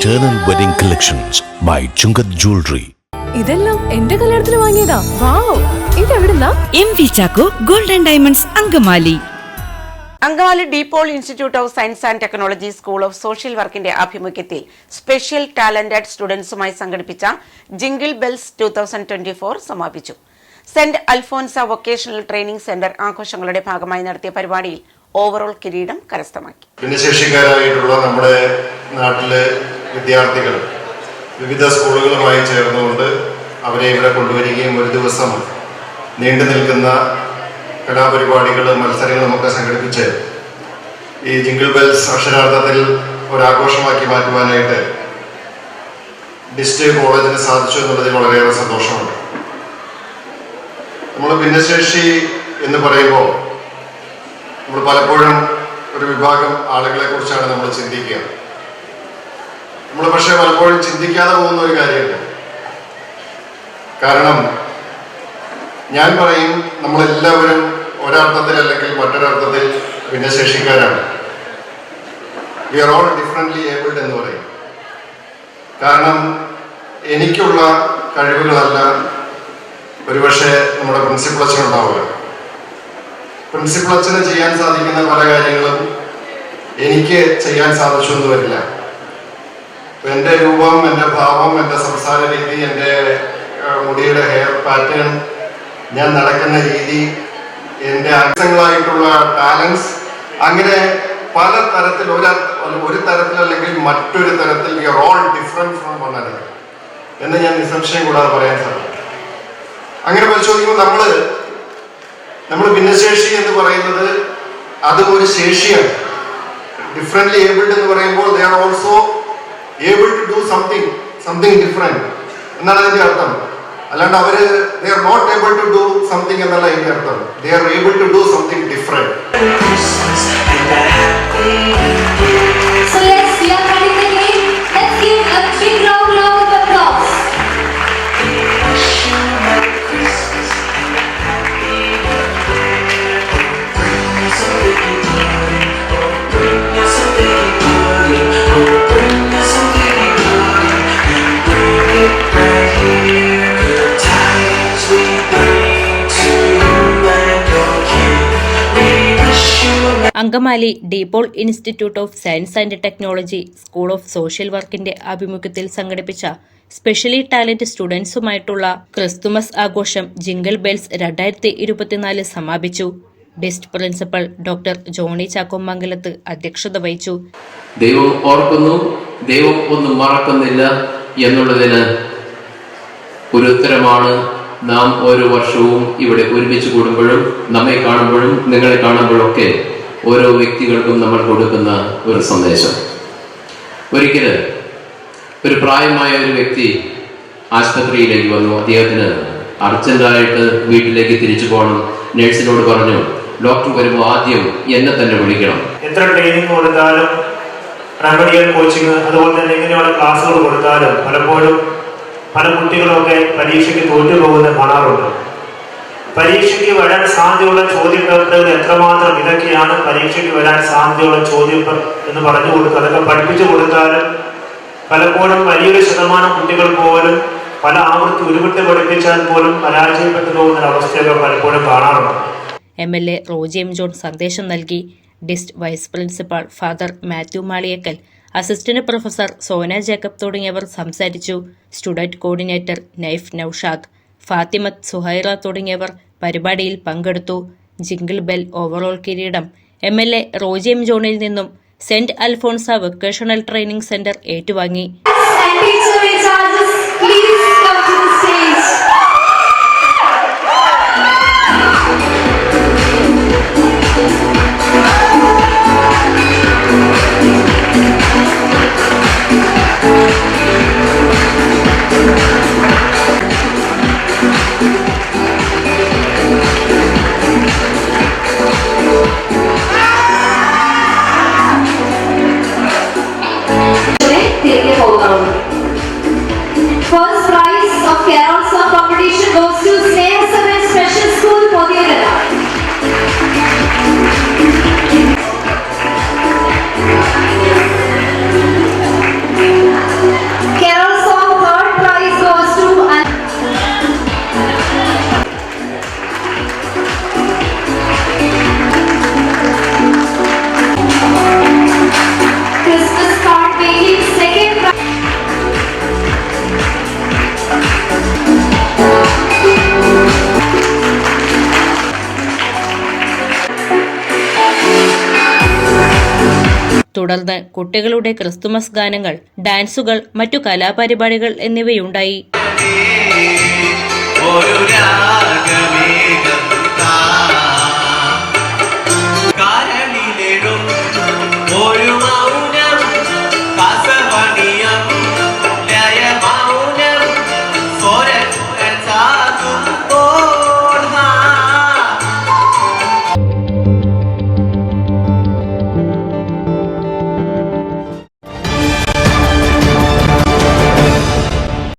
Eternal Wedding Collections by Chungath Jewelry. ഇതെല്ലാം എന്റെ കല്യാണത്തിന് വാങ്ങിയതാ. Wow ഇതെവിടുന്നാ? M V Chacko golden diamonds Angamaly. Angamaly De Paul institute of science and technology school of social വർക്കിന്റെ ആഭിമുഖ്യത്തിൽ special talented സ്റ്റുഡൻസുമായി സംഘടിപ്പിച്ച jingle bells two thousand twenty four സമാപിച്ചു. Saint Alphonsa vocational training centre ആഘോഷങ്ങളുടെ ഭാഗമായി നടത്തിയ പരിപാടിയിൽ overall കിരീടം കരസ്ഥമാക്കി. ഭിന്നശേഷിക്കാരായിട്ടുള്ള നമ്മുടെ നാട്ടിലെ വിദ്യാർത്ഥികൾ വിവിധ സ്കൂളുകളുമായി ചേർന്നുകൊണ്ട് അവരെ ഇവിടെ കൊണ്ടുവരികയും ഒരു ദിവസം നീണ്ടു നിൽക്കുന്ന കലാപരിപാടികൾ മത്സരങ്ങളും ഒക്കെ സംഘടിപ്പിച്ച് ഈ ജിംഗിൾ ബെൽസ് അക്ഷരാർത്ഥത്തിൽ ഒരാഘോഷമാക്കി മാറ്റുവാനായിട്ട് ഡിസ്ട്രിക്ട് കോളേജിന് സാധിച്ചു എന്നുള്ളതിൽ വളരെയേറെ സന്തോഷമുണ്ട്. നമ്മൾ ഭിന്നശേഷി എന്ന് പറയുമ്പോൾ നമ്മൾ പലപ്പോഴും ഒരു വിഭാഗം ആളുകളെ കുറിച്ചാണ് നമ്മൾ ചിന്തിക്കുക. നമ്മൾ പക്ഷെ പലപ്പോഴും ചിന്തിക്കാതെ പോകുന്ന ഒരു കാര്യമുണ്ട്. കാരണം ഞാൻ പറയും നമ്മളെല്ലാവരും ഒരർത്ഥത്തിൽ അല്ലെങ്കിൽ മറ്റൊരർത്ഥത്തിൽ ഭിന്നശേഷിക്കാരാണ്. We are all differently abled എന്ന് പറയും. കാരണം എനിക്കുള്ള കഴിവുകളല്ല ഒരുപക്ഷെ നമ്മുടെ പ്രിൻസിപ്പൾ അച്ഛനുണ്ടാവുക പ്രിൻസിപ്പൾ അച്ഛന് ചെയ്യാൻ സാധിക്കുന്ന പല കാര്യങ്ങളും എനിക്ക് ചെയ്യാൻ സാധിച്ചു എന്ന് വരില്ല. എന്റെ രൂപം എന്റെ ഭാവം എന്റെ സംസാര രീതി എന്റെ മുടിയുടെ ഹെയർ പാറ്റേൺ ഞാൻ നടക്കുന്ന രീതി എന്റെ അംഗങ്ങളായിട്ടുള്ള ടാലൻസ് അങ്ങനെ പല തരത്തിൽ ഒരു ഒരു തരത്തിൽ അല്ലെങ്കിൽ മറ്റൊരു തരത്തിൽ you are all different from one എന്ന് ഞാൻ നിസംശയം കൂടാതെ പറയാൻ സാധിക്കും. അങ്ങനെ പരിശോധിക്കുമ്പോൾ നമ്മൾ നമ്മൾ ഭിന്നശേഷി എന്ന് പറയുന്നത് അതും ഒരു ശേഷിയാണ്. ഡിഫറെന്റ്ലി ഏബിൾഡ് എന്ന് പറയുമ്പോൾ they are also able to do something something different എന്നാണ് അതിന്റെ അർത്ഥം. അല്ലാണ്ട് അവർ they are not able to do something എന്നല്ല അതിന്റെ അർത്ഥം. They are able to do something different Angamaly De Paul institute of science and technology school of social വർക്കിന്റെ ആഭിമുഖ്യത്തിൽ സംഘടിപ്പിച്ച സ്പെഷ്യലി ടാലന്റ് സ്റ്റുഡൻസുമായിട്ടുള്ള ക്രിസ്തുമസ് ആഘോഷം ജിംഗിൾ ബെൽസ് രണ്ടായിരത്തി ഇരുപത്തിനാല് സമാപിച്ചു. Best principal doctor Johny Chackomangalath അധ്യക്ഷത വഹിച്ചു. ദൈവം ഓർക്കുന്നു ദൈവം ഒന്നും മറക്കുന്നില്ല എന്നുള്ളതിന് ഒരു നാം ഓരോ വർഷവും ഇവിടെ ഒരുമിച്ച് കൂടുമ്പോഴും നമ്മെ കാണുമ്പോഴും നിങ്ങളെ കാണുമ്പോഴൊക്കെ ഓരോ വ്യക്തികൾക്കും നമ്മൾ കൊടുക്കുന്ന ഒരു സന്ദേശം. ഒരിക്കൽ ഒരു പ്രായമായ ഒരു വ്യക്തി ആശുപത്രിയിലേക്ക് വന്നു. അദ്ദേഹത്തിന് അർജന്റായിട്ട് വീട്ടിലേക്ക് തിരിച്ചു പോകണം. നഴ്സിനോട് പറഞ്ഞു ഡോക്ടർ വരുമ്പോൾ ആദ്യം എന്നെ തന്നെ വിളിക്കണം. എത്ര ട്രെയിനിങ് കൊടുത്താലും റെമഡിയൽ കോച്ചിങ് അതുപോലെ തന്നെ ഇങ്ങനെയുള്ള ക്ലാസ്സുകൾ കൊടുത്താലും പലപ്പോഴും പല കുട്ടികളൊക്കെ പരീക്ഷയ്ക്ക് തോറ്റു പോകുന്നത് കാണാറുണ്ട്. പരീക്ഷയ്ക്ക് വരാൻ സാധ്യതയുള്ള ചോദ്യപേപ്പറുകൾ എത്രമാത്രം ഇതൊക്കെയാണ് പരീക്ഷയ്ക്ക് വരാൻ സാധ്യതയുള്ള ചോദ്യം എന്ന് പറഞ്ഞു കൊടുക്കുക. അതൊക്കെ പഠിപ്പിച്ചു കൊടുത്താലും പലപ്പോഴും വലിയൊരു ശതമാനം കുട്ടികൾ പോലും പല ആവർത്തി ഉരുവിട്ട് പഠിപ്പിച്ചാൽ പോലും പരാജയപ്പെട്ടു പോകുന്ന അവസ്ഥയൊക്കെ പലപ്പോഴും കാണാറുണ്ട്. M L A Roji M John സന്ദേശം നൽകി. ഡിസ്റ്റ് vice principal father Mathew Maliyakkal assistant professor Sona Jacob തുടങ്ങിയവർ സംസാരിച്ചു. സ്റ്റുഡന്റ് കോർഡിനേറ്റർ നൈഫ് നൌഷാദ് ഫാത്തിമത്ത് സുഹൈറ തുടങ്ങിയവർ പരിപാടിയിൽ പങ്കെടുത്തു. ജിംഗിൾ ബെൽ ഓവറോൾ കിരീടം. M L A Roji M ജോണിൽ നിന്നും saint Alphonsa vocational training centre ഏറ്റുവാങ്ങി. തുടർന്ന് കുട്ടികളുടെ ക്രിസ്തുമസ് ഗാനങ്ങൾ ഡാൻസുകൾ മറ്റു കലാപരിപാടികൾ എന്നിവയുണ്ടായി. ഒരു രാഗമേഘം